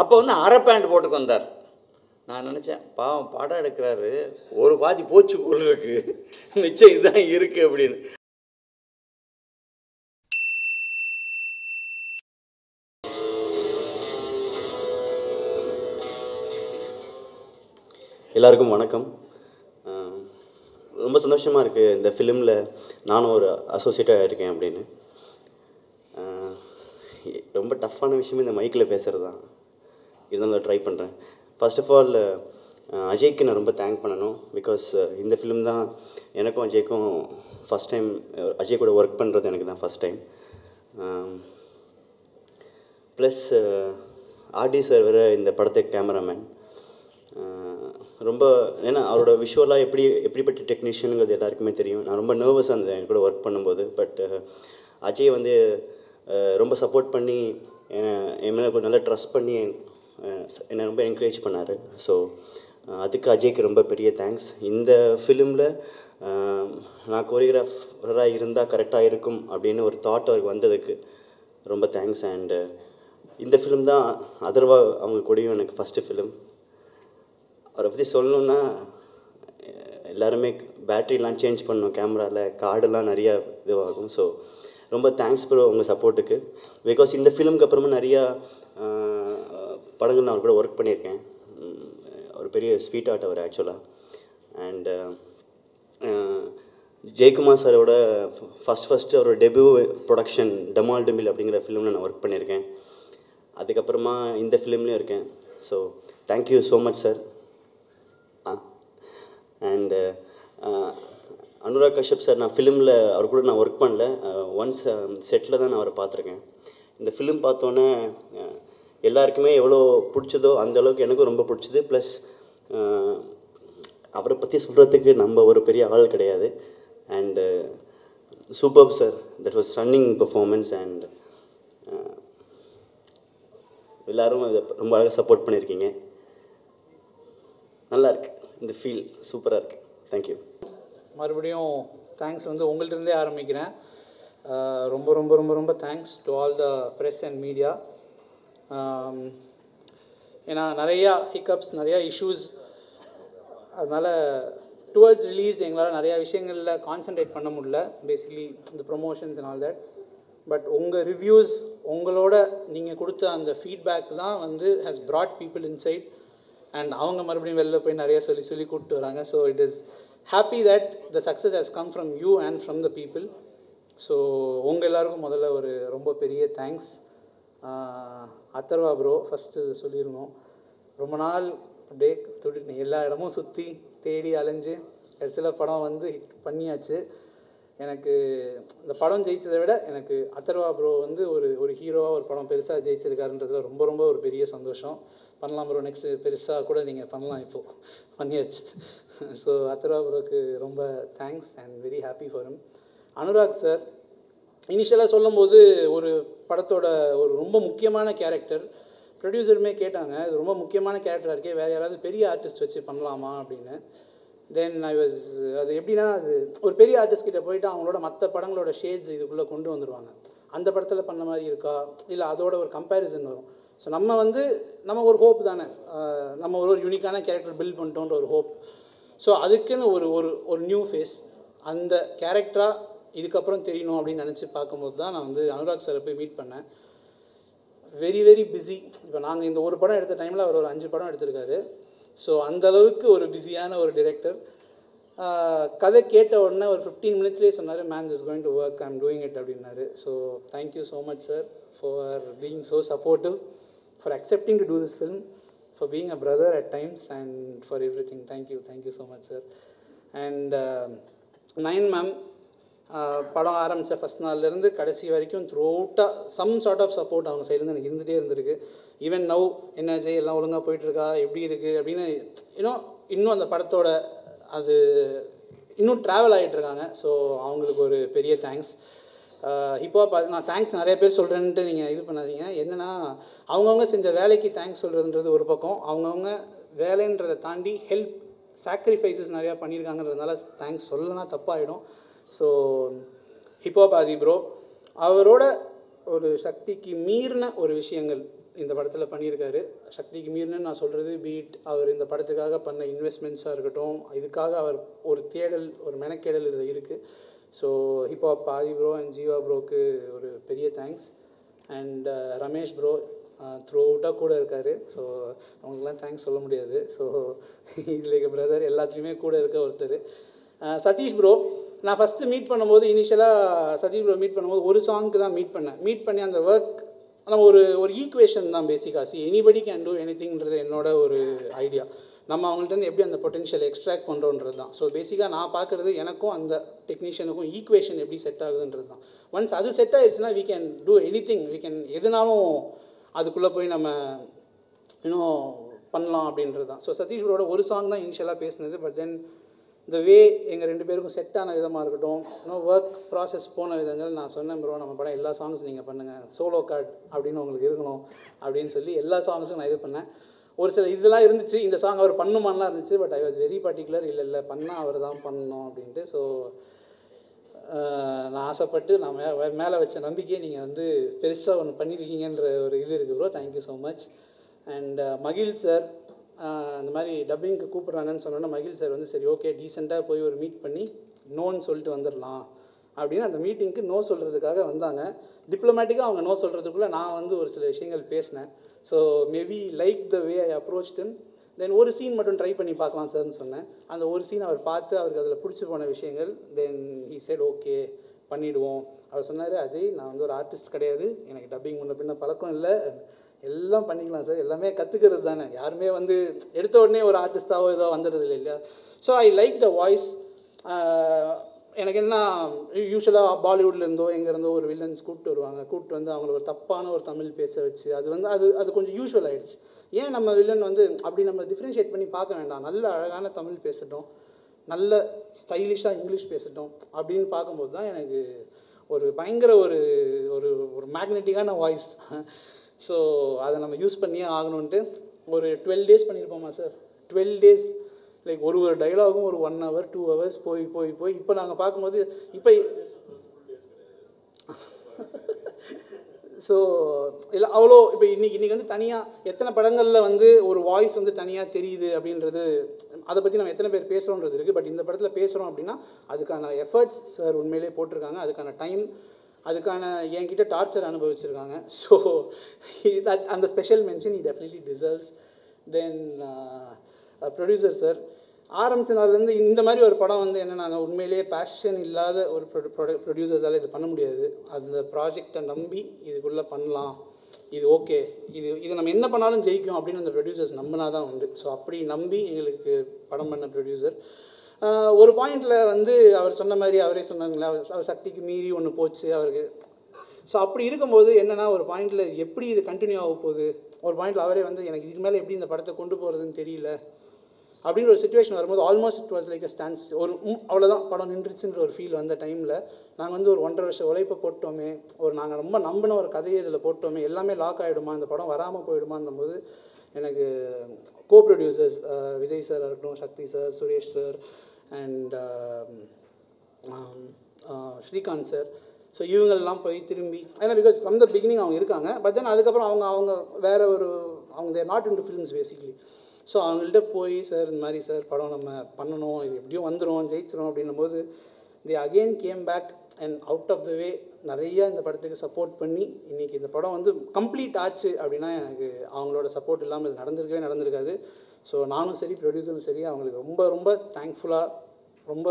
அப்போ வந்து அரை பேண்ட் போட்டுக்கு வந்தார். நான் நினச்சேன் பாவம் படம் எடுக்கிறாரு. ஒரு பாதி போச்சு போல இருக்கு மிச்சம் இதுதான் இருக்குது அப்படின்னு. எல்லாருக்கும் வணக்கம். ரொம்ப சந்தோஷமாக இருக்குது இந்த ஃபிலிமில் நானும் ஒரு அசோசியேட்டாக இருக்கேன் அப்படின்னு. ரொம்ப டஃப்பான விஷயமே இந்த மைக்கில் பேசுகிறது தான் இருந்தாலும் ட்ரை பண்ணுறேன் ஃபர்ஸ்ட் ஆஃப் ஆல் அஜய்க்கு நான் ரொம்ப தேங்க் பண்ணணும். பிகாஸ் இந்த ஃபிலிம் தான் எனக்கும் அஜய்க்கும் ஃபஸ்ட் டைம் அஜய் கூட ஒர்க் பண்ணுறது எனக்கு தான் first time plus RD sir வேறு இந்த படத்துக்கு கேமராமேன் ரொம்ப ஏன்னா அவரோட விஷுவலாக எப்படி எப்படிப்பட்ட டெக்னீஷியனுங்கிறது எல்லாருக்குமே தெரியும். நான் ரொம்ப நர்வஸாக இருந்தேன் என் கூட ஒர்க் பண்ணும்போது. பட் அஜய் வந்து ரொம்ப சப்போர்ட் பண்ணி என் என் மேலே கொஞ்சம் நல்லா ட்ரஸ்ட் பண்ணி என்னை ரொம்ப என்கரேஜ் பண்ணார். ஸோ அதுக்கு அஜய்க்கு ரொம்ப பெரிய தேங்க்ஸ் இந்த ஃபிலிமில் நான் கோரியோகிராஃபராக இருந்தால் கரெக்டாக இருக்கும் அப்படின்னு ஒரு தாட் அவருக்கு வந்ததுக்கு ரொம்ப தேங்க்ஸ் அண்டு இந்த ஃபிலிம் தான் அதர்வா அவங்க கூடயும் எனக்கு ஃபஸ்ட்டு ஃபிலிம் அவரை பற்றி சொல்லணுன்னா எல்லாருமே பேட்ரிலாம் சேஞ்ச் பண்ணோம் கேமராவில் கார்டெல்லாம் நிறையா இதுவாகும். ஸோ ரொம்ப தேங்க்ஸ் ப்ரோ உங்கள் சப்போர்ட்டுக்கு பிகாஸ் இந்த ஃபிலிம்க்கு அப்புறமா நிறையா படங்கள் நான் அவர் கூட ஒர்க் பண்ணியிருக்கேன். ஒரு பெரிய ஸ்வீட் ஆர்ட் அவர் ஆக்சுவலாக அண்டு ஜெயக்குமார் சாரோட ஃபஸ்ட் ஃபஸ்ட்டு அவரோட டெபியூ ப்ரொடக்ஷன் டமால் டெமில் அப்படிங்கிற ஃபிலிமில் நான் ஒர்க் பண்ணியிருக்கேன். அதுக்கப்புறமா இந்த ஃபிலிம்லேயும் இருக்கேன். So thank you so much sir ah and Anurag Kashyap sir நான் ஃபிலிமில் அவர் கூட நான் ஒர்க் பண்ணல. ஒன்ஸ் செட்டில் தான் நான் அவரை பார்த்துருக்கேன். இந்த ஃபிலிம் பார்த்தோன்னே எல்லாருக்குமே எவ்வளோ பிடிச்சதோ அந்தளவுக்கு எனக்கும் ரொம்ப பிடிச்சது. ப்ளஸ் அவரை பற்றி சொல்கிறதுக்கு நம்ம ஒரு பெரிய ஆள் கிடையாது. And super sir that was running performance and எல்லோரும் இதை ரொம்ப அழகாக சப்போர்ட் பண்ணியிருக்கீங்க. நல்லாயிருக்கு இந்த ஃபீல் சூப்பராக இருக்கு. தேங்க்யூ மறுபடியும் தேங்க்ஸ் வந்து உங்கள்கிட்டருந்தே ஆரம்பிக்கிறேன். ரொம்ப ரொம்ப ரொம்ப ரொம்ப thanks to all the press and media ஏன்னா நிறையா ஹிக்கப்ஸ் நிறையா இஷ்யூஸ் அதனால் டுவர்ட்ஸ் ரிலீஸ் எங்களால் நிறையா விஷயங்களில் கான்சன்ட்ரேட் பண்ண முடியல. பேசிக்லி இந்த promotions and all that but உங்கள் ரிவ்யூஸ் உங்களோட நீங்கள் கொடுத்த அந்த ஃபீட்பேக் தான் வந்து has brought people inside and அவங்க மறுபடியும் வெளில போய் நிறைய சொல்லி சொல்லி கூப்பிட்டு வராங்க. So it is happy that the success has come from you and from the people so உங்கள் எல்லாருக்கும் முதல்ல ஒரு ரொம்ப பெரிய தேங்க்ஸ் அத்தர்வா ப்ரோ ஃபஸ்ட்டு சொல்லியிருந்தோம். ரொம்ப நாள் அப்படியே துடி எல்லா இடமும் சுற்றி தேடி அலைஞ்சு கடைசியில் படம் வந்து ஹிட் பண்ணியாச்சு. எனக்கு இந்த படம் ஜெயிச்சதை விட எனக்கு அத்தர்வா ப்ரோ வந்து ஒரு ஒரு ஹீரோவாக ஒரு படம் பெருசாக ஜெயிச்சிருக்காருன்றதுல ரொம்ப ரொம்ப ஒரு பெரிய சந்தோஷம். பண்ணலாம் ப்ரோ நெக்ஸ்ட்டு பெருசாக கூட நீங்கள் பண்ணலாம் இப்போது பண்ணியாச்சு. ஸோ அத்தர்வா ப்ரோக்கு ரொம்ப thanks and very happy for him Anurag sir இனிஷியலாக சொல்லும்போது ஒரு படத்தோட ஒரு ரொம்ப முக்கியமான கேரக்டர் ப்ரொடியூசருமே கேட்டாங்க. இது ரொம்ப முக்கியமான கேரக்டராக இருக்கே வேறு யாராவது பெரிய ஆர்டிஸ்ட் வச்சு பண்ணலாமா அப்படின்னு. தென் ஐ வாஸ் அது எப்படின்னா அது ஒரு பெரிய ஆர்டிஸ்ட் கிட்ட போயிட்டு அவங்களோட மற்ற படங்களோட ஷேட்ஸ் இதுக்குள்ளே கொண்டு வந்துடுவாங்க அந்த படத்தில் பண்ண மாதிரி இருக்கா? இல்லை அதோட ஒரு கம்பேரிசன் வரும். ஸோ நம்ம வந்து நம்ம ஒரு ஹோப் தானே. நம்ம ஒரு ஒரு யூனிக்கான கேரக்டர் பில்ட் பண்ணிட்டோன்ற ஒரு ஹோப் ஸோ அதுக்குன்னு ஒரு ஒரு ஒரு நியூ ஃபேஸ் அந்த கேரக்டராக இதுக்கப்புறம் தெரியணும் அப்படின்னு நினச்சி பார்க்கும்போது தான் நான் வந்து அனுராக் சாரை போய் மீட் பண்ணேன். வெரி வெரி பிஸி இப்போ நாங்கள் இந்த ஒரு படம் எடுத்த டைமில் அவர் ஒரு அஞ்சு படம் எடுத்திருக்காரு. ஸோ அந்த அளவுக்கு ஒரு பிஸியான ஒரு டிரெக்டர் கதை கேட்ட உடனே ஒரு ஃபிஃப்டீன் மினிட்ஸ்லேயே சொன்னார் man is going to work I'm doing it அப்படின்னாரு. So thank you so much sir for being so supportive for accepting to do this film for being a brother at times and for everything thank you thank you so much sir and nine ma'am படம் ஆரம்பித்த first நாள்லேருந்து கடைசி வரைக்கும் through அவுட்டாக some sort of support அவங்க சைட்லேருந்து எனக்கு இருந்துகிட்டே இருந்திருக்கு. ஈவன் நவ் என்ன ஜெய் எல்லாம் ஒழுங்காக போயிட்டுருக்கா எப்படி இருக்குது அப்படின்னு இன்னும் இன்னும் அந்த படத்தோட அது இன்னும் ட்ராவல் ஆகிட்டுருக்காங்க ஸோ அவங்களுக்கு ஒரு பெரிய தேங்க்ஸ் இப்போ பார்த்து நான் தேங்க்ஸ் நிறைய பேர் சொல்கிறேன்ட்டு நீங்கள் இது பண்ணாதீங்க. என்னென்னா அவங்கவுங்க செஞ்ச வேலைக்கு தேங்க்ஸ் சொல்கிறதுன்றது ஒரு பக்கம். அவங்கவுங்க வேலைன்றதை தாண்டி ஹெல்ப் சாக்ரிஃபைசஸ் நிறையா பண்ணியிருக்காங்கன்றதுனால தேங்க்ஸ் சொல்லனா தப்பாயிடும். So hip hop Aadhi bro அவரோட ஒரு சக்திக்கு மீறின ஒரு விஷயங்கள் இந்த படத்தில் பண்ணியிருக்காரு. சக்திக்கு மீறினு நான் சொல்கிறது பீட் அவர் இந்த படத்துக்காக பண்ண இன்வெஸ்ட்மெண்ட்ஸாக இருக்கட்டும் இதுக்காக அவர் ஒரு தேடல் ஒரு மெனக்கேடல் இதில் இருக்குது so hip hop Aadhi bro and Jiiva ப்ரோக்கு ஒரு பெரிய thanks and Ramesh bro through அவுட்டாக கூட இருக்கார். ஸோ அவங்களுக்குலாம் தேங்க்ஸ் சொல்ல முடியாது. ஸோ இஸ் லைக் பிரதர் எல்லாத்துலேயுமே கூட இருக்க ஒருத்தர். சதீஷ் ப்ரோ நான் ஃபஸ்ட்டு மீட் பண்ணும்போது இனிஷியலாக சதீஷ் மீட் பண்ணும்போது ஒரு சாங்க்கு தான் மீட் பண்ணேன். மீட் பண்ணி அந்த ஒர்க் நம்ம ஒரு ஒரு ஈக்குவேஷன் தான் பேசிக்காக சி எனிபடி கேன் டூ எனிதிங்கிறது என்னோட ஒரு ஐடியா நம்ம அவங்கள்ட்ட இருந்து எப்படி அந்த பொட்டென்ஷியல் எக்ஸ்ட்ராக்ட் பண்ணுறோன்றது தான். ஸோ பேசிக்காக நான் பார்க்குறது எனக்கும் அந்த டெக்னீஷியனுக்கும் ஈக்குவேஷன் எப்படி செட் ஆகுதுன்றது தான். ஒன்ஸ் அது செட் ஆயிடுச்சுன்னா we can do anything we can எதுனாலும் அதுக்குள்ளே போய் நம்ம இன்னும் பண்ணலாம் அப்படின்றது தான். ஸோ சதீஷ் ஒரு சாங் தான் இனிஷியலாக பேசினது பட் தென் இந்த வே எங்கள் ரெண்டு பேருக்கும் செட் ஆன விதமாக இருக்கட்டும் இன்னும் ஒர்க் ப்ராசஸ் போன விதங்கள் நான் சொன்னேன் ப்ரோ நம்ம படம் எல்லா சாங்ஸ் நீங்கள் பண்ணுங்கள் சோலோ கார்டு அப்படின்னு உங்களுக்கு இருக்கணும் அப்படின்னு சொல்லி எல்லா சாங்ஸும் நான் இது பண்ணேன். ஒரு சில இதெல்லாம் இருந்துச்சு. இந்த சாங் அவர் பண்ணுமான்லாம் இருந்துச்சு. But I was very particular இல்லை இல்லை பண்ணால் அவர் தான் பண்ணணும் அப்படின்ட்டு. ஸோ நான் ஆசைப்பட்டு நான் மே மேலே வச்ச நம்பிக்கையை நீங்கள் வந்து பெருசாக ஒன்று பண்ணியிருக்கீங்கன்ற ஒரு இது இருக்குது bro thank you so much and மகிழ் சார் இந்த மாதிரி டப்பிங்க்கு கூப்பிட்றாங்கன்னு சொன்னோன்னா மகிழ் சார் வந்து சரி ஓகே டீசெண்டாக போய் ஒரு மீட் பண்ணி நோன்னு சொல்லிட்டு வந்துடலாம் அப்படின்னு அந்த மீட்டிங்க்கு நோ சொல்கிறதுக்காக வந்தாங்க. டிப்ளமேட்டிக்காக அவங்க நோ சொல்கிறதுக்குள்ளே நான் வந்து ஒரு சில விஷயங்கள் பேசினேன். So maybe like the way I approach then then ஒரு சீன் மட்டும் ட்ரை பண்ணி பார்க்கலாம் சார்னு சொன்னேன். அந்த ஒரு சீன் அவர் பார்த்து அவருக்கு அதில் பிடிச்சி போன விஷயங்கள் தென் ஈ சைட் ஓகே பண்ணிவிடுவோம் அவர் சொன்னார் அஜய் நான் வந்து ஒரு ஆர்டிஸ்ட் கிடையாது. எனக்கு டப்பிங் முன்ன பின்ன பழக்கம் இல்லை. எல்லாம் பண்ணிக்கலாம் சார். எல்லாமே கற்றுக்கிறது தானே. யாருமே வந்து எடுத்த உடனே ஒரு ஆர்டிஸ்டாவோ ஏதோ வந்துடுறது இல்லை இல்லையா? So I like the voice எனக்கு என்ன யூஸ்வலாக பாலிவுட்லேருந்தோ எங்கேருந்தோ ஒரு வில்லன்ஸ் கூப்பிட்டு வருவாங்க. கூப்பிட்டு வந்து அவங்கள ஒரு தப்பான ஒரு தமிழ் பேச வச்சு அது வந்து அது அது கொஞ்சம் யூஸ்வல் ஆகிடுச்சு ஏன் நம்ம வில்லன் வந்து அப்படி நம்ம டிஃப்ரென்ஷியேட் பண்ணி பார்க்க வேண்டாம்? நல்ல அழகான தமிழ் பேசட்டும். நல்ல ஸ்டைலிஷாக இங்கிலீஷ் பேசட்டும் அப்படின்னு பார்க்கும்போது தான் எனக்கு ஒரு பயங்கர ஒரு ஒரு ஒரு மேக்னெட்டிக்கான வாய்ஸ் ஸோ அதை நம்ம யூஸ் பண்ணியே ஆகணுன்ட்டு ஒரு டுவெல் டேஸ் பண்ணியிருப்போமா சார் டுவெல் டேஸ் லைக் ஒரு ஒரு டைலாகும் ஒரு ஒன் ஹவர் டூ ஹவர்ஸ் போய் போய் போய். இப்போ நாங்கள் பார்க்கும்போது இப்போ ஸோ இல்லை அவ்வளோ இப்போ இன்றைக்கி இன்றைக்கி வந்து தனியாக எத்தனை படங்களில் வந்து ஒரு வாய்ஸ் வந்து தனியாக தெரியுது அப்படின்றது அதை பற்றி நம்ம எத்தனை பேர் பேசுகிறோன்றது இருக்குது பட் இந்த படத்தில் பேசுகிறோம் அப்படின்னா அதுக்கான எஃபர்ட்ஸ் சார் உண்மையிலே போட்டிருக்காங்க. அதுக்கான டைம் அதுக்கான என்கிட்ட டார்ச்சர் அனுபவிச்சிருக்காங்க. ஸோ அந்த ஸ்பெஷல் மென்ஷன் இ definitely deserves then producer sir ஆரம்பிச்சதுலேருந்து இந்த மாதிரி ஒரு படம் வந்து என்ன நாங்கள் உண்மையிலேயே பேஷன் இல்லாத ஒரு ப்ரொடியூசர்ஸால் இது பண்ண முடியாது. அந்த ப்ராஜெக்டை நம்பி இதுக்குள்ளே பண்ணலாம். இது ஓகே இது இது நம்ம என்ன பண்ணாலும் ஜெயிக்கும் அப்படின்னு அந்த ப்ரொடியூசர்ஸ் நம்பினா தான் உண்டு. ஸோ அப்படி நம்பி எங்களுக்கு படம் பண்ண ப்ரொடியூசர் ஒரு பாயிண்டில் வந்து அவர் சொன்ன மாதிரி அவரே சொன்னாங்களே அவர் சக்திக்கு மீறி ஒன்று போச்சு அவருக்கு. ஸோ அப்படி இருக்கும்போது என்னென்னா ஒரு பாயிண்டில் எப்படி இது கண்டினியூ ஆக போகுது? ஒரு பாயிண்டில் அவரே வந்து எனக்கு இதுக்கு மேலே எப்படி இந்த படத்தை கொண்டு போகிறதுன்னு தெரியல. அப்படின்ற ஒரு சுச்சுவேஷன் வரும்போது almost it was like a stance ஒரு அவ்வளோதான் படம் நின்றுச்சுன்ற ஒரு ஃபீல் வந்த டைமில் நாங்கள் வந்து ஒரு ஒன்றரை வருஷம் உழைப்பை போட்டோமே ஒரு நாங்கள் ரொம்ப நம்பின ஒரு கதையை இதில் போட்டோமே எல்லாமே லாக் ஆகிடுமா இந்த படம் வராமல் போயிடுமான்னும் போது எனக்கு கோ ப்ரொடியூசர்ஸ் விஜய் சார் இருக்கட்டும் Sakthi sir Suresh sir and Srikanth sir so இவங்கெல்லாம் போய் திரும்பி ஏன்னா பிகாஸ் ஃப்ரம் த பிகினிங் அவங்க இருக்காங்க பட் தென் அதுக்கப்புறம் அவங்க அவங்க வேறு ஒரு அவங்க they're not into films basically so அவங்கள்ட்ட போய் சார் இந்த மாதிரி சார் படம் நம்ம பண்ணணும் இது எப்படியும் வந்துடும் ஜெயிச்சிடும் அப்படின்னும் போது the again came back and out of the way நிறைய இந்த படத்துக்கு சப்போர்ட் பண்ணி இன்றைக்கி இந்த படம் வந்து கம்ப்ளீட் ஆச்சு அப்படின்னா எனக்கு அவங்களோட சப்போர்ட் இல்லாமல் இது நடந்திருக்கவே நடந்திருக்காது. ஸோ நானும் சரி ப்ரொடியூசரும் சரி அவங்களுக்கு ரொம்ப ரொம்ப தேங்க்ஃபுல்லாக ரொம்ப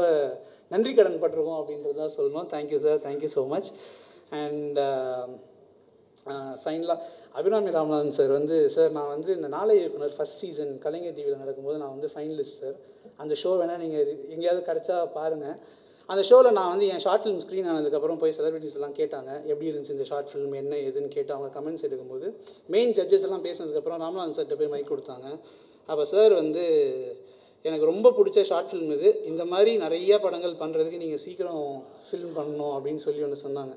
நன்றி கடன் பட்டிருக்கோம் அப்படின்றது தான் சொல்லணும் thank you sir thank you so much and ஃபைனலாக அபிராமி ராமநாதன் சார் வந்து சார் நான் வந்து இந்த நாளை இயக்குனர் ஃபஸ்ட் சீசன் கலைஞர் டிவியில் நடக்கும்போது நான் வந்து ஃபைனலிஸ்ட் சார் அந்த ஷோ வேணால் நீங்கள் எங்கேயாவது கிடச்சா பாருங்கள் அந்த ஷோவில் நான் வந்து என் ஷார்ட் ஃபிலிம் ஸ்க்ரீன் ஆனதுக்கப்புறம் போய் செலிபிரிட்டிஸ் எல்லாம் கேட்டாங்க. எப்படி இருந்துச்சு இந்த ஷார்ட் ஃபிலிம் என்ன ஏதுன்னு கேட்டு அவங்க கமெண்ட்ஸ் எடுக்கும்போது மெயின் ஜட்ஜஸ் எல்லாம் பேசினதுக்கப்புறம் ராமநாதன் சார்கிட்ட போய் மைக் கொடுத்தாங்க. அப்போ சார் வந்து எனக்கு ரொம்ப பிடிச்ச ஷார்ட் ஃபிலிம் இது. இந்த மாதிரி நிறைய படங்கள் பண்ணுறதுக்கு நீங்கள் சீக்கிரம் ஃபில்ம் பண்ணணும் அப்படின்னு சொல்லி ஒன்று சொன்னாங்க.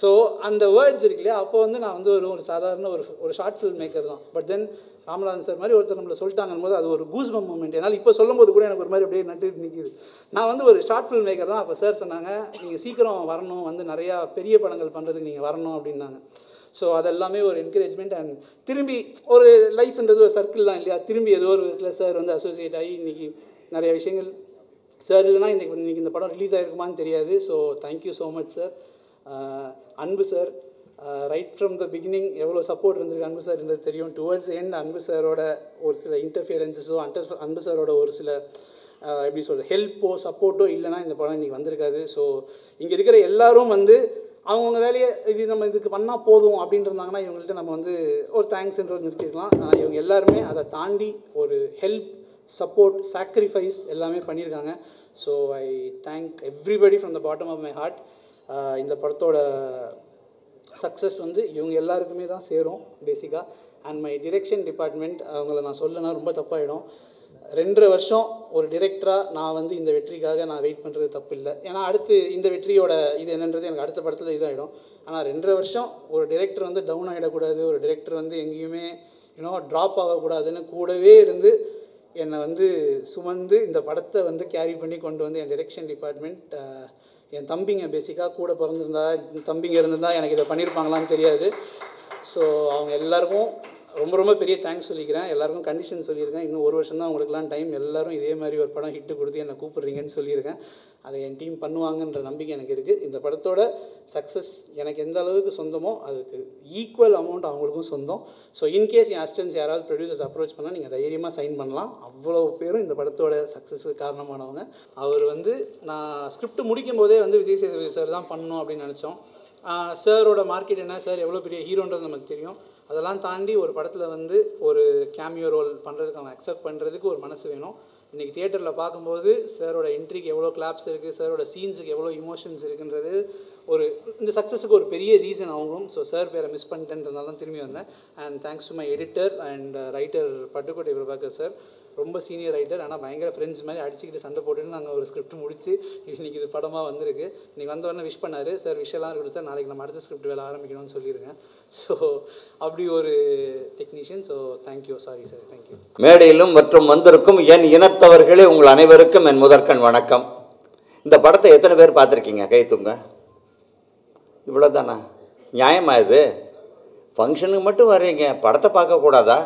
ஸோ அந்த வேர்ட்ஸ் இருக்கு இல்லையா? அப்போ வந்து நான் வந்து ஒரு ஒரு சாதாரண ஒரு ஒரு ஷார்ட் ஃபில்ம் மேக்கர் தான். பட் தென் ராமநாதன் சார் மாதிரி ஒருத்தர் நம்மளை சொல்லிட்டாங்கன்னு போது அது ஒரு கூஸ்பம் மூமெண்ட் என்னால் இப்போ சொல்லும்போது கூட எனக்கு ஒரு மாதிரி அப்படியே நட்டு நிற்கிது நான் வந்து ஒரு ஷார்ட் ஃபில்ம் மேக்கர் தான். அப்போ சார் சொன்னாங்க நீங்கள் சீக்கிரம் வரணும். வந்து நிறையா பெரிய படங்கள் பண்ணுறதுக்கு நீங்கள் வரணும் அப்படின்னாங்க. ஸோ அதெல்லாமே ஒரு என்கரேஜ்மெண்ட் அண்ட் திரும்பி ஒரு லைஃப்ன்றது ஒரு சர்க்கிள் தான் இல்லையா? திரும்பி ஏதோ ஒரு விதத்தில் சார் வந்து அசோசியேட் ஆகி இன்றைக்கி நிறைய விஷயங்கள் சார் இல்லைனா இன்றைக்கி இன்றைக்கி இந்த படம் ரிலீஸ் ஆகிருக்குமான்னு தெரியாது. So thank you so much sir Anbu sir right from the beginning எவ்வளோ சப்போர்ட் இருந்திருக்கு அன்பு சார் இருந்தது தெரியும். டுவர்ட்ஸ் எண்ட் அன்பு சாரோட ஒரு சில இன்டர்ஃபியரன்ஸஸோ அண்டர் அன்பு சாரோட ஒரு சில எப்படி சொல்கிறது ஹெல்ப்போ சப்போர்ட்டோ இல்லைன்னா இந்த படம் இன்றைக்கி வந்திருக்காது. ஸோ இங்கே இருக்கிற எல்லாரும் வந்து அவங்கவுங்க வேலையை இது நம்ம இதுக்கு பண்ணால் போதும் அப்படின்ட்டு இருந்தாங்கன்னா இவங்கள்ட்ட நம்ம வந்து ஒரு தேங்க்ஸ்ன்றது நிறுத்திருக்கலாம். ஆனால் இவங்க எல்லாருமே அதை தாண்டி ஒரு ஹெல்ப் சப்போர்ட் சாக்ரிஃபைஸ் எல்லாமே பண்ணியிருக்காங்க. So I thank everybody from the bottom of my heart இந்த படத்தோட சக்ஸஸ் வந்து இவங்க எல்லாருக்குமே தான் சேரும் பேசிக்காக அண்ட் மை டிரெக்ஷன் டிபார்ட்மெண்ட் அவங்கள நான் சொல்லனா ரொம்ப தப்பாயிடும். ரெண்டரை வருஷம் ஒரு டிரெக்டராக நான் வந்து இந்த வெற்றிக்காக நான் வெயிட் பண்ணுறது தப்பு இல்லை ஏன்னா அடுத்து இந்த வெற்றியோட இது என்னன்றது எனக்கு அடுத்த படத்தில் இதாகிடும் ஆனால் ரெண்டரை வருஷம் ஒரு டிரெக்டர் வந்து டவுன் ஆகிடக்கூடாது ஒரு டிரெக்டர் வந்து எங்கேயுமே யூனோ ட்ராப் ஆகக்கூடாதுன்னு கூடவே இருந்து என்னை வந்து சுமந்து இந்த படத்தை வந்து கேரி பண்ணி கொண்டு வந்து என் டிரெக்ஷன் டிபார்ட்மெண்ட் என் தம்பிங்க பேசிக்காக கூட பிறந்திருந்தா தம்பிங்க இருந்திருந்தா எனக்கு இதை பண்ணியிருப்பாங்களான்னு தெரியாது. ஸோ அவங்க எல்லாருக்கும் ரொம்ப ரொம்ப பெரிய தேங்க்ஸ் சொல்லிக்கிறேன். எல்லாருக்கும் கண்டிஷன் சொல்லியிருக்கேன். இன்னும் ஒரு வருஷம் தான் உங்களுக்குலாம் டைம் எல்லாரும் இதே மாதிரி ஒரு படம் ஹிட்டு கொடுத்து என்னை கூப்பிட்றீங்கன்னு சொல்லியிருக்கேன். அதை என் டீம் பண்ணுவாங்கன்ற நம்பிக்கை எனக்கு இருக்குது இந்த படத்தோட சக்ஸஸ் எனக்கு எந்த அளவுக்கு சொந்தமோ அதுக்கு ஈக்குவல் அமௌண்ட் அவங்களுக்கும் சொந்தம். ஸோ இன்கேஸ் என் அசிஸ்டன்ஸ் யாராவது ப்ரொடியூசர்ஸ் அப்ரோச் பண்ணால் நீங்கள் தைரியமாக சைன் பண்ணலாம். அவ்வளோ பேரும் இந்த படத்தோட சக்ஸஸுக்கு காரணமானவங்க. அவர் வந்து நான் ஸ்கிரிப்ட் முடிக்கும் போதே வந்து விஜய் சேதுபதி சார் தான் பண்ணணும் அப்படின்னு நினச்சோம். சாரோட மார்க்கெட் என்ன? சார் எவ்வளோ பெரிய ஹீரோன்றது நமக்கு தெரியும். அதெல்லாம் தாண்டி ஒரு படத்தில் வந்து ஒரு கேமியோ ரோல் பண்ணுறதுக்கு அவன் அக்செப்ட் பண்ணுறதுக்கு ஒரு மனசு வேணும். இன்றைக்கி தியேட்டரில் பார்க்கும்போது சாரோட என்ட்ரிக்கு எவ்வளோ கிளாப்ஸ் இருக்குது சாரோட சீன்ஸுக்கு எவ்வளோ இமோஷன்ஸ் இருக்குன்றது ஒரு இந்த சக்ஸஸுக்கு ஒரு பெரிய ரீசன் அவங்களும் ஸோ சார் பேரை மிஸ் பண்ணிட்டேன்றதுனால தான் திரும்பி வந்தேன். And thanks to my editor and writer Pattukkottai Prabhakar sir ரொம்ப சீனியர் ரைட்டர் ஆனால் பயங்கர ஃப்ரெண்ட்ஸ் மாதிரி அடிச்சுக்கிட்டு சண்டை போட்டுட்டு நாங்கள் ஒரு ஸ்கிரிப்ட் முடிச்சு இன்றைக்கி இது படமாக வந்திருக்கு. இன்றைக்கி வந்தவொடனே விஷ் பண்ணார். சார் விஷயம்லாம் இருக்கணும் சார் நாளைக்கு நம்ம அடுத்த ஸ்கிரிப்ட் வேலை ஆரம்பிக்கணும்னு சொல்லியிருக்கேன். ஸோ அப்படி ஒரு technician so thank you sorry sir thank you மேடையிலும் மற்றும் வந்திருக்கும் என் இனத்தவர்களே உங்கள் அனைவருக்கும் என் முதற்கண் வணக்கம். இந்த படத்தை எத்தனை பேர் பார்த்துருக்கீங்க? கைத்துங்க இவ்வளோ தானா நியாயமா இது? ஃபங்க்ஷனுக்கு மட்டும் வர்றீங்க. படத்தை பார்க்கக்கூடாதா?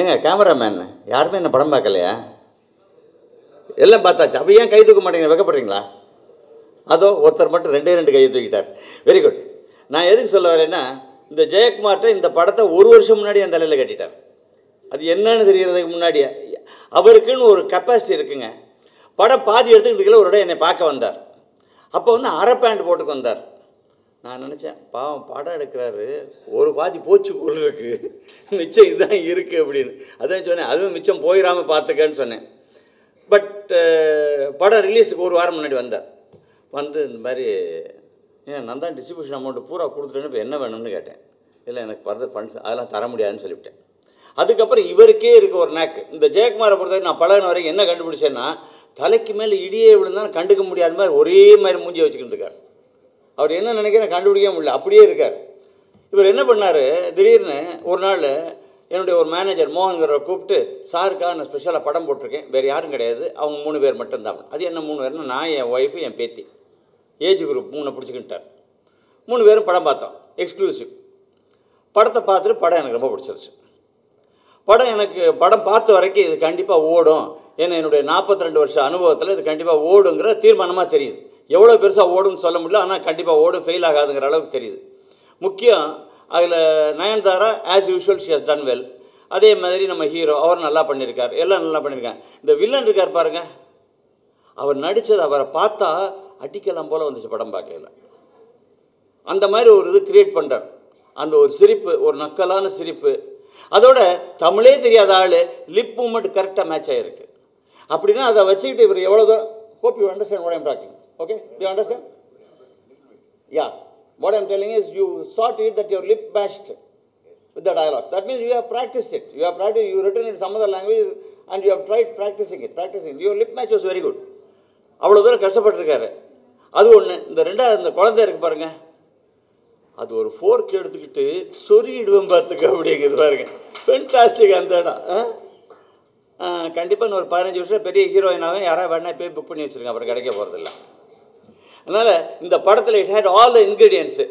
ஏங்க கேமராமேன் யாருமே என்ன படம் பார்க்கலையா? எல்லாம் பார்த்தாச்சு. அப்போ ஏன் கை தூக்க மாட்டேங்க வைக்கப்படுறீங்களா? அதோ ஒருத்தர் மட்டும் ரெண்டே ரெண்டு கையை தூக்கிட்டார். வெரி குட் நான் எதுக்கு சொல்ல வரேன்னா இந்த ஜெயக்குமார்கிட்ட இந்த படத்தை ஒரு வருஷம் முன்னாடி என் தலையில் கட்டிட்டார். அது என்னன்னு தெரியறதுக்கு முன்னாடியே அவருக்குன்னு ஒரு கெப்பாசிட்டி இருக்குங்க. படம் பாதி எடுத்துக்கிட்டு ஒரு இடம் என்னை பார்க்க வந்தார். அப்போ வந்து அரை பேண்ட் போட்டுக்கு வந்தார். நான் நினச்சேன் பாவம் படம் எடுக்கிறாரு. ஒரு பாதி போச்சு உள்ள இருக்கு மிச்சம் இதுதான் இருக்குது அப்படின்னு. அதான் சொன்னேன் அதுவும் மிச்சம் போயிடாமல் பார்த்துக்கன்னு சொன்னேன். பட் படம் ரிலீஸுக்கு ஒரு வாரம் முன்னாடி வந்தார் வந்து இந்த மாதிரி ஏன் நான் தான் டிஸ்ட்ரிபியூஷன் அமௌண்ட்டு பூரா கொடுத்துட்டேன்னு இப்போ என்ன வேணும்னு கேட்டேன். இல்லை எனக்கு ஃபர்தர் ஃபண்ட்ஸ் அதெல்லாம் தர முடியாதுன்னு சொல்லிவிட்டேன். அதுக்கப்புறம் இவருக்கே இருக்க ஒரு நாக்கு இந்த ஜெயக்குமாரை பொறுத்தவரைக்கும் நான் பழகின வரைக்கும் என்ன கண்டுபிடிச்சேன்னா தலைக்கு மேலே இடியே விழுந்தாலும் கண்டுக்க முடியாத மாதிரி ஒரே மாதிரி மூஞ்சியை வச்சுக்கிட்டு இருக்கார். அவர் என்ன நினைக்கிறேன் கண்டுபிடிக்க முடியல. அப்படியே இருக்கார். இவர் என்ன பண்ணார்? திடீர்னு ஒரு நாள் என்னுடைய ஒரு மேனேஜர் மோகன்கிறவரை கூப்பிட்டு சாருக்காக நான் ஸ்பெஷலாக படம் போட்டிருக்கேன். வேறு யாரும் கிடையாது. அவங்க மூணு பேர் மட்டும்தான். அது என்ன மூணு பேர்னா நான் என் ஒய்ஃபு என் பேத்தி. ஏஜ் குரூப் மூணை பிடிச்சிக்கிட்டார். மூணு பேரும் படம் பார்த்தோம். எக்ஸ்க்ளூசிவ் படத்தை பார்த்துட்டு படம் எனக்கு ரொம்ப பிடிச்சிருச்சு. படம் எனக்கு படம் பார்த்த வரைக்கும் இது கண்டிப்பாக ஓடும். ஏன்னா என்னுடைய நாற்பத்தி ரெண்டு வருஷம் அனுபவத்தில் இது கண்டிப்பாக ஓடுங்கிற தீர்மானமாக தெரியுது. எவ்வளோ பெருசாக ஓடும்னு சொல்ல முடியல ஆனால் கண்டிப்பாக ஓடும் ஃபெயில் ஆகாதுங்கிற அளவுக்கு தெரியுது. முக்கியம் அதில் Nayanthara as usual she has done well அதே மாதிரி நம்ம ஹீரோ அவர் நல்லா பண்ணியிருக்கார் எல்லாம் நல்லா பண்ணியிருக்காங்க இந்த வில்லன் இருக்கார் பாருங்கள் அவர் நடித்தது அவரை பார்த்தா அடிக்கலாம் போல் வந்துச்சு படம் பார்க்கல அந்த மாதிரி ஒரு இது கிரியேட் பண்ணுறார் அந்த ஒரு சிரிப்பு ஒரு நக்கலான சிரிப்பு. அதோட தமிழே தெரியாத ஆள் லிப் மூமெண்ட் கரெக்டாக மேட்ச் ஆகிருக்கு அப்படின்னா அதை வச்சுக்கிட்டு இவர் எவ்வளோ தூரம் hope you understand what I'm talking Okay, do you understand? Yeah. What I'm telling is you chat it that your lip matched with the dialogue. That means you have practiced it. You have practiced, you written in some other language and you have tried practicing it, practicing. Your lip match was very good. அவ்வளோ தூரம் கஷ்டப்பட்டிருக்காரு அது ஒன்று இந்த ரெண்டாவது இந்த குழந்தை இருக்கு பாருங்க அது ஒரு ஃபோர்க் எடுத்துக்கிட்டு சொருகிடுவேன் பார்த்துக்க அப்படிங்கிறது பாருங்க ஃபென்டாஸ்டிக் அந்த இடம் கண்டிப்பாக இன்னும் ஒரு பதினஞ்சு வருஷம் பெரிய ஹீரோயினாவே யாராவது வேணா போய் புக் பண்ணி வச்சுருங்க அப்புறம் கிடைக்க போகிறதில்ல அதனால் இந்த படத்தில் it had all the ingredients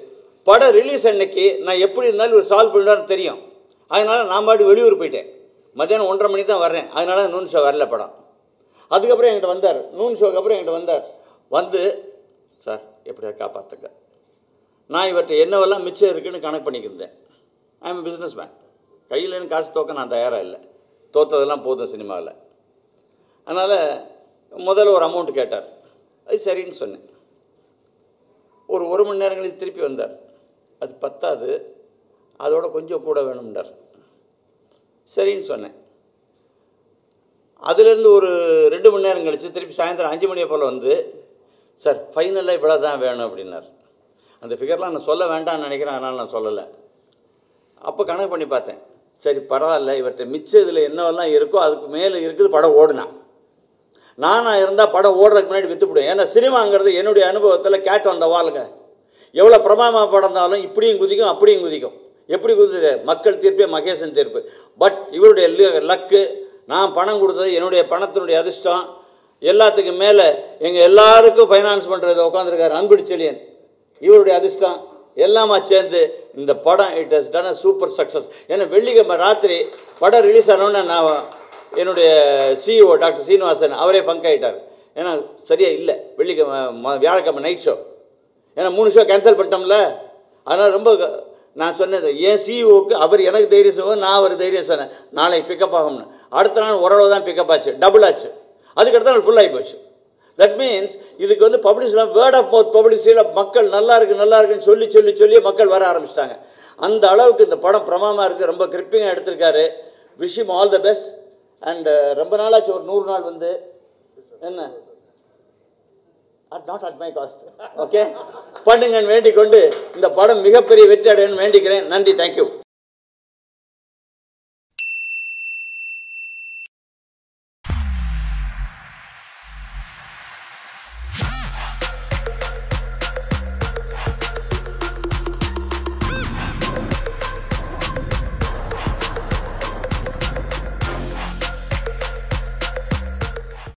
படம் ரிலீஸ் அன்னைக்கு நான் எப்படி இருந்தாலும் ஒரு சால்வ் பண்ணிடுவான்னு தெரியும். அதனால் நான் பாட்டு வெளியூர் போயிட்டேன். மத்தியானம் ஒன்றரை மணி தான் வர்றேன். அதனால் நூன் ஷோ வரல படம். அதுக்கப்புறம் என்கிட்ட வந்தார். நூன் ஷோக்கு அப்புறம் என்கிட்ட வந்தார். வந்து சார் எப்படியா காப்பாற்றுங்க நான் இவர்கிட்ட என்னவெல்லாம் மிச்சம் இருக்குன்னு கணக்கு பண்ணிக்கிருந்தேன். ஐ எம் பிஸ்னஸ் மேன் கையில் காசு தோக்க நான் தயாராக இல்லை. தோத்ததெல்லாம் போதும் சினிமாவில். அதனால் முதல்ல ஒரு அமௌண்ட் கேட்டார். அது சரின்னு சொன்னேன். ஒரு ஒரு மணி நேரம் திருப்பி வந்தார். அது பத்தாது. அதோட கொஞ்சம் கூட வேணும்ன்றார் சரின்னு சொன்னேன். அதுலேருந்து ஒரு ரெண்டு மணி நேரம் கழித்து திருப்பி சாயந்தரம் அஞ்சு மணியை போல் வந்து சார் ஃபைனலாக இவ்வளோ தான் வேணும் அப்படின்னார். அந்த ஃபிகர்லாம் நான் சொல்ல வேண்டாம்னு நினைக்கிறேன் அதனால் நான் சொல்லலை. அப்போ கணக்கு பண்ணி பார்த்தேன். சரி பரவாயில்ல இவர்கிட்ட மிச்சம் இதில் என்னவெல்லாம் இருக்கோ அதுக்கு மேலே இருக்குது படம் ஓடுனா. நானாக இருந்தால் படம் ஓடுறதுக்கு முன்னாடி விற்றுப்பிடுவேன் ஏன்னா சினிமாங்கிறது என்னுடைய அனுபவத்தில் கேட்டு வந்த வாளுங்க எவ்வளோ பிரமாமா படம் இருந்தாலும் இப்படியும் குதிக்கும் அப்படியும் குதிக்கும். எப்படி குதிக்குது? மக்கள் தீர்ப்பே மகேசன் தீர்ப்பு. பட் இவருடைய லக்கு நான் பணம் கொடுத்தது என்னுடைய பணத்தினுடைய அதிர்ஷ்டம். எல்லாத்துக்கும் மேலே எங்கள் எல்லாருக்கும் ஃபைனான்ஸ் பண்ணுறது உட்காந்துருக்காரு அன்பிடி செழியன். இவருடைய அதிர்ஷ்டம் எல்லாமா சேர்ந்து இந்த படம் it has done a super success ஏன்னா வெள்ளிக்கிழமை ராத்திரி படம் ரிலீஸ் ஆனோடனே நான் என்னுடைய சிஇஓ டாக்டர் சீனிவாசன் அவரே ஃபங்க் ஆகிட்டார் ஏன்னா சரியாக இல்லை. வெள்ளிக்கிழமை வியாழக்கிழமை நைட் ஷோ ஏன்னா மூணு ஷோ கேன்சல் பண்ணிட்டோம்ல. அதனால் ரொம்ப நான் சொன்னது என் சிஇஓக்கு அவர் எனக்கு தைரியம் சொல்லுவோம் நான் அவர் தைரியம் சொன்னேன். நாளைக்கு பிக்கப் ஆகும்னு அடுத்த நாள் ஓரளவு தான் பிக்கப் ஆச்சு. டபுள் ஆச்சு. அதுக்கடுத்த நாள் ஃபுல் ஆகி போச்சு. தட் மீன்ஸ் இதுக்கு வந்து பப்ளிஷ்லாம் வேர்ட் ஆஃப் மவுத் பப்ளிசியில் மக்கள் நல்லா இருக்குது நல்லா இருக்குன்னு சொல்லி சொல்லி சொல்லி மக்கள் வர ஆரம்பிச்சிட்டாங்க. அந்த அளவுக்கு இந்த படம் பிரமாமா இருக்குது ரொம்ப கிரிப்பிங்காக எடுத்திருக்காரு. விஷயம் all the best and uh, ரொம்ப நாளாச்சு ஒரு நூறு நாள் வந்து. என்ன? Not at my cost okay பண்ணுங்கன்னு வேண்டிக் கொண்டு இந்த படம் மிகப்பெரிய வெற்றி அடையணும்னு வேண்டிக்கிறேன். நன்றி தேங்க்யூ